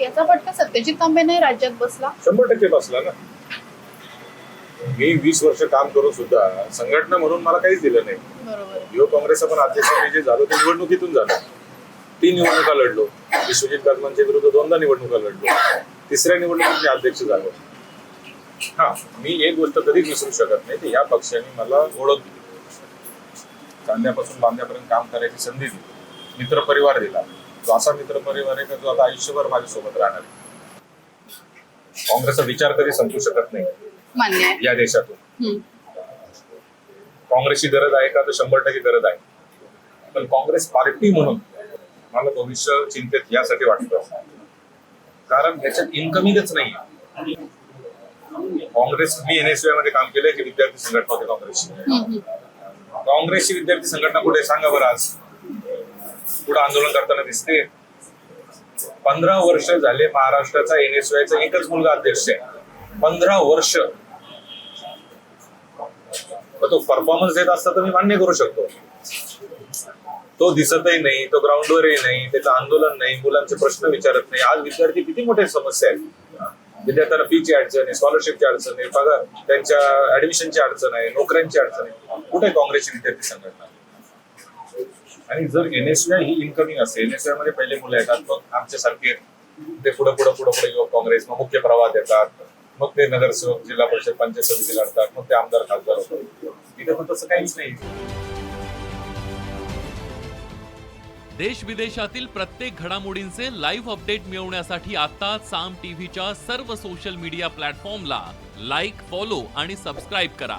याचा फटका सत्यजित तांबे नाही राज्यात बसला. शंभर टक्के बसला ना. मी वीस वर्ष काम करून सुद्धा संघटना म्हणून मला काहीच दिलं नाही. बरोबर. युवक काँग्रेसचं पण अध्यक्ष मी जे झालो ते निवडणुकीतून झालं. तीन निवडणुका लढलो. विश्वजित कदमांच्या विरुद्ध दोनदा निवडणुका लढलो. तिसऱ्या निवडणुकीत मी अध्यक्ष झालो. हा मी एक गोष्ट कधीच विसरू शकत नाही की या पक्षाने मला ओळख दिली. कांद्यापासून बांध्यापर्यंत काम करायची संधी दिली. मित्रपरिवार दिला. असा मित्रपरिवार आहे का जो आता आयुष्यभर माझ्यासोबत राहणार आहे? काँग्रेसचा विचार कधी संपू शकत नाही. मान्य आहे. या देशातून. हम्म. काँग्रेसची गरज आहे का? तर शंभर टक्के गरज आहे. पण काँग्रेस पार्टी म्हणून मला भविष्य चिंतेत यासाठी वाटतं. कारण ह्याच्यात इन्कमिंगच नाही काँग्रेस मी एनएसयूआयमध्ये काम केलंय की विद्यार्थी संघटना होती काँग्रेसची. हम्म, हम्म. काँग्रेसची विद्यार्थी संघटना कुठे आहे? सांगा बरं आज. पुढे आंदोलन करताना दिसते. पंधरा वर्ष झाले महाराष्ट्राचा एनएसयूआयचा एकच मुलगा अध्यक्ष आहे. पंधरा वर्ष. तो परफॉर्मन्स देत असता तर मी मान्य करू शकतो. तो दिसतही नाही तो ग्राउंडवरही नाही त्याचं आंदोलन नाही मुलांचे प्रश्न विचारत नाही. आज विद्यार्थी किती मोठ्या समस्या आहेत. विद्यार्थ्यांना फीची अडचण आहे स्कॉलरशिपची अडचण आहे पगार त्यांच्या ऍडमिशनची अडचण आहे नोकऱ्यांची अडचण आहे. कुठे काँग्रेसची विद्यार्थी संघटना? आणि जर एनएसआय ही इन्कमिंग असते एनएसआयमध्ये पहिले मुलं येतात मग आमच्यासारखे ते पुढे पुढे पुढे पुढे युवक काँग्रेस मग मुख्य प्रवाहात येतात मग ते नगरसेवक जिल्हा परिषद पंचायत समिती लढतात मग ते आमदार खासदार होतात. इथे पण तसं काहीच नाही. देश विदेशातील प्रत्येक घडामोडींचे लाईव्ह अपडेट मिळवण्यासाठी आता साम टीव्हीच्या सर्व सोशल मीडिया प्लॅटफॉर्मला लाईक फॉलो आणि सबस्क्राईब करा.